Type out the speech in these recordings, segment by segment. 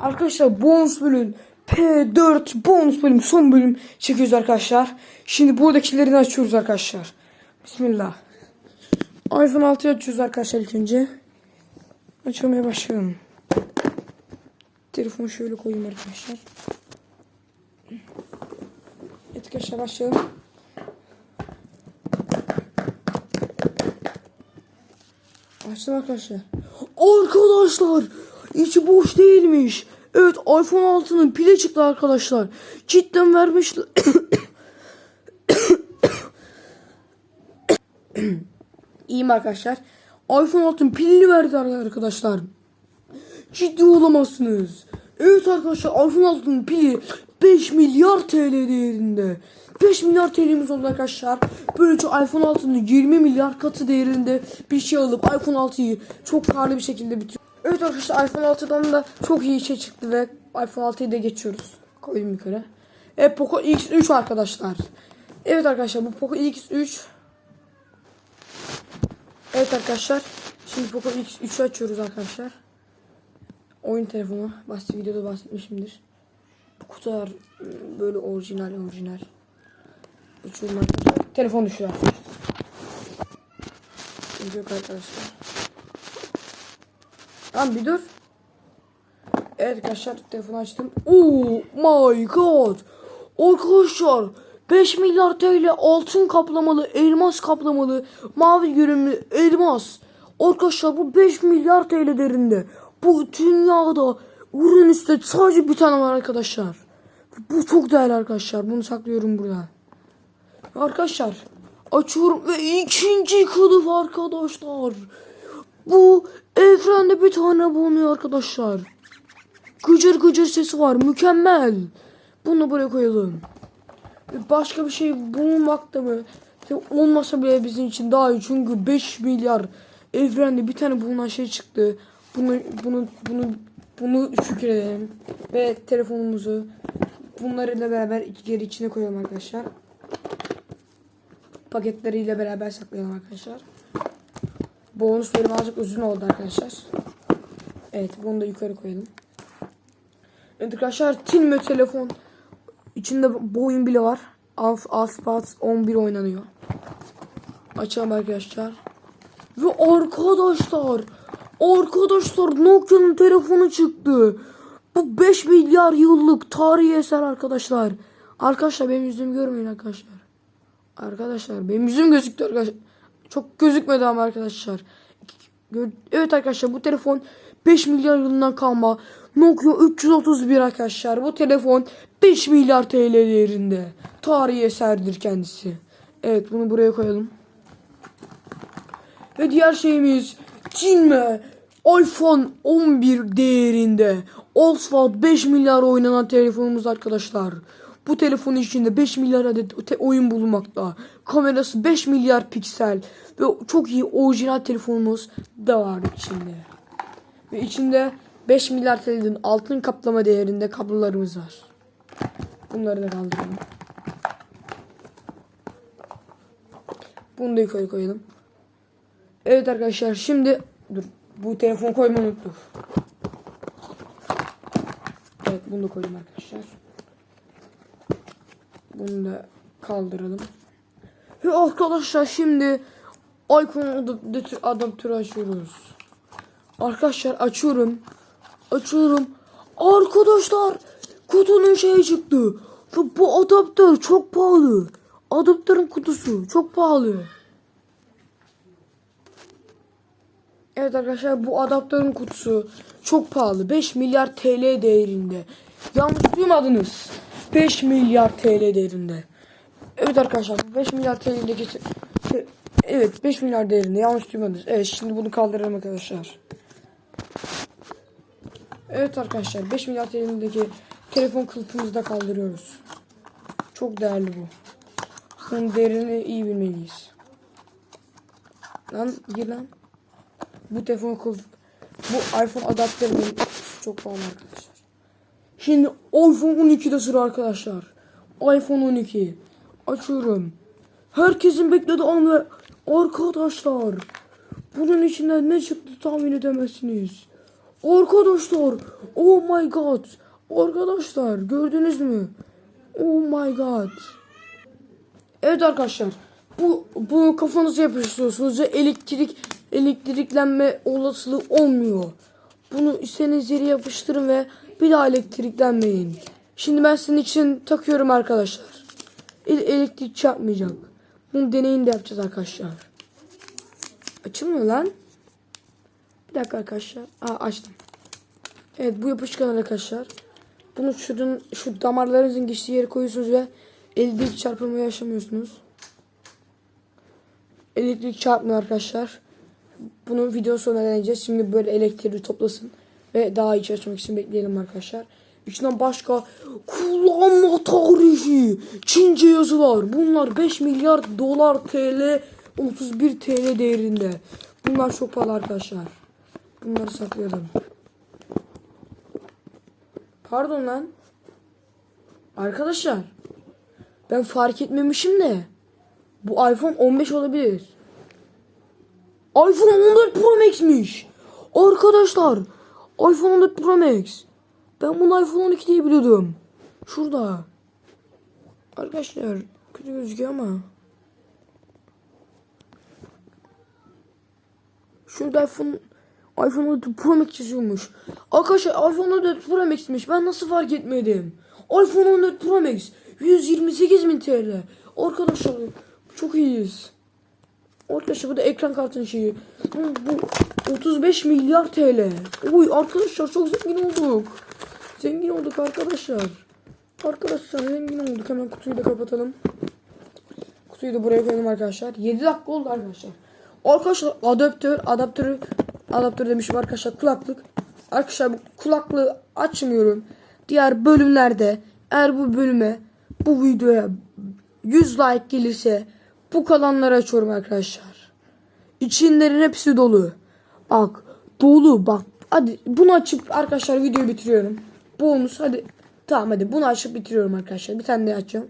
Arkadaşlar bonus bölüm P4 bonus bölüm son bölüm çekiyoruz arkadaşlar. Şimdi buradakilerini açıyoruz arkadaşlar. Bismillah. iPhone 6'yı açıyoruz arkadaşlar ilk önce. Açmaya başlayalım. Telefonu şöyle koyayım arkadaşlar. Evet arkadaşlar başlayalım. Açtım arkadaşlar. Arkadaşlar içi boş değilmiş. Evet iPhone 6'nın pili çıktı arkadaşlar. Cidden vermişler. İyiyim arkadaşlar. iPhone 6'nın pilini verdi arkadaşlar. Ciddi olamazsınız. Evet arkadaşlar iPhone 6'nın pili 5 milyar TL değerinde. 5 milyar TL'miz oldu arkadaşlar. Böylece iPhone 6'nın 20 milyar katı değerinde bir şey alıp iPhone 6'yı çok karlı bir şekilde bitiriyor. Evet arkadaşlar iPhone 6'dan da çok iyi şey çıktı ve iPhone 6'yı da geçiyoruz. Koydum yukarı. Evet Poco X3 arkadaşlar. Evet arkadaşlar bu Poco X3 Evet arkadaşlar. Şimdi Poco X3'ü açıyoruz arkadaşlar. Oyun telefonu. Başka videoda bahsetmişimdir. Bu kutular ıı, böyle orijinal orijinal. Uçurum arkadaşlar. Telefon düşüyor arkadaşlar. Yok arkadaşlar. Tamam bir dur. Evet arkadaşlar telefonu açtım. Oh my god. Arkadaşlar 5 milyar TL altın kaplamalı, elmas kaplamalı, mavi görünümlü elmas. Arkadaşlar bu 5 milyar TL değerinde. Bu dünyada Uranüs'te sadece bir tane var arkadaşlar. Bu çok değerli arkadaşlar. Bunu saklıyorum burada. Arkadaşlar açıyorum ve ikinci kılıf arkadaşlar. Bu evrende bir tane bulunuyor arkadaşlar. Gıcır gıcır sesi var. Mükemmel. Bunu buraya koyalım. Başka bir şey bulunmakta mı? Olmasa bile bizim için daha iyi. Çünkü 5 milyar evrende bir tane bulunan şey çıktı. Bunu bunu bunu bunu şükredelim. Ve telefonumuzu bunlarla beraber geri içine koyalım arkadaşlar. Paketleriyle beraber saklayalım arkadaşlar. Bonus bölüm azıcık uzun oldu arkadaşlar. Evet bunu da yukarı koyalım. Evet arkadaşlar Tinme telefon. İçinde bu oyun bile var. Alf Alphas 11 oynanıyor. Açalım arkadaşlar. Ve arkadaşlar Arkadaşlar Nokia'nın telefonu çıktı. Bu 5 milyar yıllık tarihi eser arkadaşlar. Arkadaşlar benim yüzümü görmeyin arkadaşlar. Arkadaşlar benim yüzüm gözüktü arkadaşlar. Çok gözükmedi ama arkadaşlar. Evet arkadaşlar bu telefon 5 milyar yılından kalma Nokia 331 arkadaşlar. Bu telefon 5 milyar TL değerinde. Tarihi eserdir kendisi. Evet bunu buraya koyalım. Ve diğer şeyimiz Cinme iPhone 11 değerinde Oswald 5 milyar oynanan telefonumuz arkadaşlar. Bu telefonun içinde 5 milyar adet oyun bulunmakta. Kamerası 5 milyar piksel ve çok iyi orijinal telefonumuz da var içinde. Ve içinde 5 milyar TL'nin altın kaplama değerinde kablolarımız var. Bunları da kaldıralım. Bunu da yukarı koyalım. Evet arkadaşlar şimdi dur bu telefon koymayı unuttuk. Evet bunu da koydum arkadaşlar. Bunu da kaldıralım. Ve arkadaşlar şimdi adaptörü, adaptörü açıyoruz. Arkadaşlar açıyorum. Açıyorum. Arkadaşlar kutunun şeyi çıktı. Ve bu adaptör çok pahalı. Adaptörün kutusu çok pahalı. Evet arkadaşlar bu adaptörün kutusu çok pahalı. 5 milyar TL değerinde. Yanlış duymadınız. 5 milyar TL değerinde. Evet arkadaşlar 5 milyar TL'deki Evet 5 milyar değerinde yanlış duymadınız. Evet şimdi bunu kaldıralım arkadaşlar. Evet arkadaşlar 5 milyar TL'deki telefon kılıfımızı da kaldırıyoruz. Çok değerli bu. Bunun değerini iyi bilmeliyiz. Lan gir lan. Bu telefon kılıf bu iPhone adaptörünün çok pahalı. Şimdi iPhone 12'de sıra arkadaşlar. iPhone 12. Açıyorum. Herkesin beklediği an ve arkadaşlar bunun içinden ne çıktı tahmin edemezsiniz. Arkadaşlar. Oh my god. Arkadaşlar gördünüz mü? Oh my god. Evet arkadaşlar. Bu bunu kafanıza yapıştırıyorsunuz ve elektrik elektriklenme olasılığı olmuyor. Bunu istediğiniz yere yapıştırın ve bir daha elektriklenmeyin. Şimdi ben sizin için takıyorum arkadaşlar. El- elektrik çarpmayacak. Bunu deneyini de yapacağız arkadaşlar. Açılmıyor lan. Bir dakika arkadaşlar. Aa açtım. Evet bu yapışkan arkadaşlar. Bunu şunun şu damarlarınızın geçtiği yere koyuyorsunuz ve elektrik çarpımı yaşamıyorsunuz. Elektrik çarpmıyor arkadaşlar. Bunu video sonuna deneyeceğiz. Şimdi böyle elektriği toplasın. Ve daha iyi çalışmak için bekleyelim arkadaşlar. İçinden başka kullanma tarihi Çince yazılar. Bunlar 5 milyar dolar TL 31 TL değerinde. Bunlar çok pahalı arkadaşlar. Bunları saklayalım. Pardon lan. Arkadaşlar. Ben fark etmemişim de. Bu iPhone 15 olabilir. iPhone 14 Pro Max'miş. Arkadaşlar. iPhone 14 Pro Max. Ben bunu iPhone 12 diye biliyordum. Şurada. Arkadaşlar kötü gözüküyor ama. Şurada iPhone iPhone 14 Pro Max yazıyormuş. Arkadaşlar iPhone 14 Pro Max'miş. Ben nasıl fark etmedim? iPhone 14 Pro Max 128 bin TL. Arkadaşlar çok iyiyiz. Arkadaşlar bu da ekran kartının şeyi. Bu 35 milyar TL. Oy arkadaşlar çok zengin olduk. Zengin olduk arkadaşlar. Arkadaşlar zengin olduk. Hemen kutuyu da kapatalım. Kutuyu da buraya koyalım arkadaşlar. 7 dakika oldu arkadaşlar. Arkadaşlar adaptör, adaptörü, adaptör demişim arkadaşlar kulaklık. Arkadaşlar bu kulaklığı açmıyorum. Diğer bölümlerde eğer bu bölüme bu videoya 100 like gelirse bu kalanları açıyorum arkadaşlar. İçinlerin hepsi dolu. Bak dolu bak. Hadi bunu açıp arkadaşlar videoyu bitiriyorum. Bonus hadi. Tamam hadi bunu açıp bitiriyorum arkadaşlar. Bir tane daha açacağım.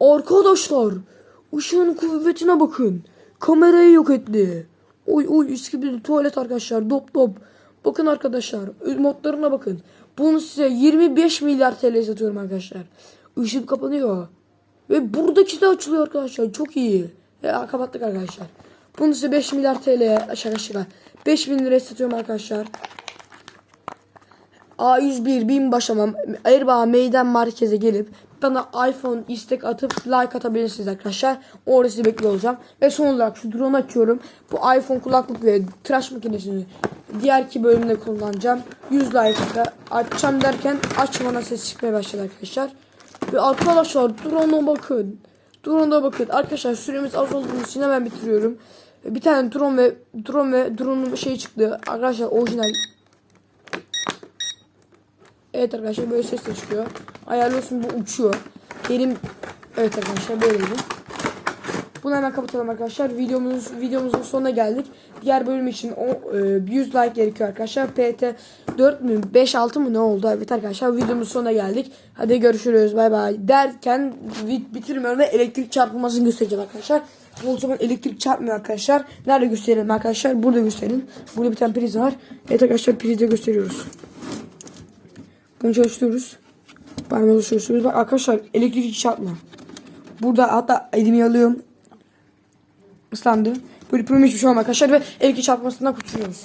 Arkadaşlar ışığın kuvvetine bakın. Kamerayı yok etti. Oy oy eski bir tuvalet arkadaşlar. Dop dop. Bakın arkadaşlar modlarına bakın. Bunu size 25 milyar TL satıyorum arkadaşlar. Işık kapanıyor. Ve buradaki de açılıyor arkadaşlar. Çok iyi. Ya kapattık arkadaşlar. Bunu size 5 milyar TL şaka şaka. 5 bin liraya satıyorum arkadaşlar. A101 bin başlamam. Erbaa meydan merkeze gelip bana iPhone istek atıp like atabilirsiniz arkadaşlar. Orada sizi bekliyor olacağım. Ve son olarak şu drone açıyorum. Bu iPhone kulaklık ve tıraş makinesini diğer iki bölümde kullanacağım. 100 like'da açacağım derken açmana ses çıkmaya başladı arkadaşlar. Ve arkadaşlar drone'a bakın. Drone'a bakın. Arkadaşlar süremiz az olduğu için hemen bitiriyorum. Bir tane drone ve drone ve drone'un şey çıktı. Arkadaşlar orijinal Evet arkadaşlar böyle ses de çıkıyor. Ayarlıyorsun bu uçuyor. Benim evet arkadaşlar böyleydi. Bunu hemen kapatalım arkadaşlar. Videomuz videomuzun sonuna geldik. Diğer bölüm için o, e, 100 like gerekiyor arkadaşlar. PT 4 mü 5 6 mı ne oldu? Evet arkadaşlar videomuzun sonuna geldik. Hadi görüşürüz. Bay bay. Derken bit bitirmiyorum ve elektrik çarpılmasını göstereceğim arkadaşlar. O zaman elektrik çarpmıyor arkadaşlar. Nerede gösterelim arkadaşlar? Burada gösterin. Burada bir tane priz var. Evet arkadaşlar prizi gösteriyoruz. Bunu çalıştırıyoruz. Parmağımızı çalıştırıyoruz. Bak arkadaşlar elektrik çarpmıyor. Burada hatta elimi alıyorum. Islandı. Böyle problem hiçbir şey olmaz arkadaşlar ve elektrik çarpmasından kurtuluyoruz.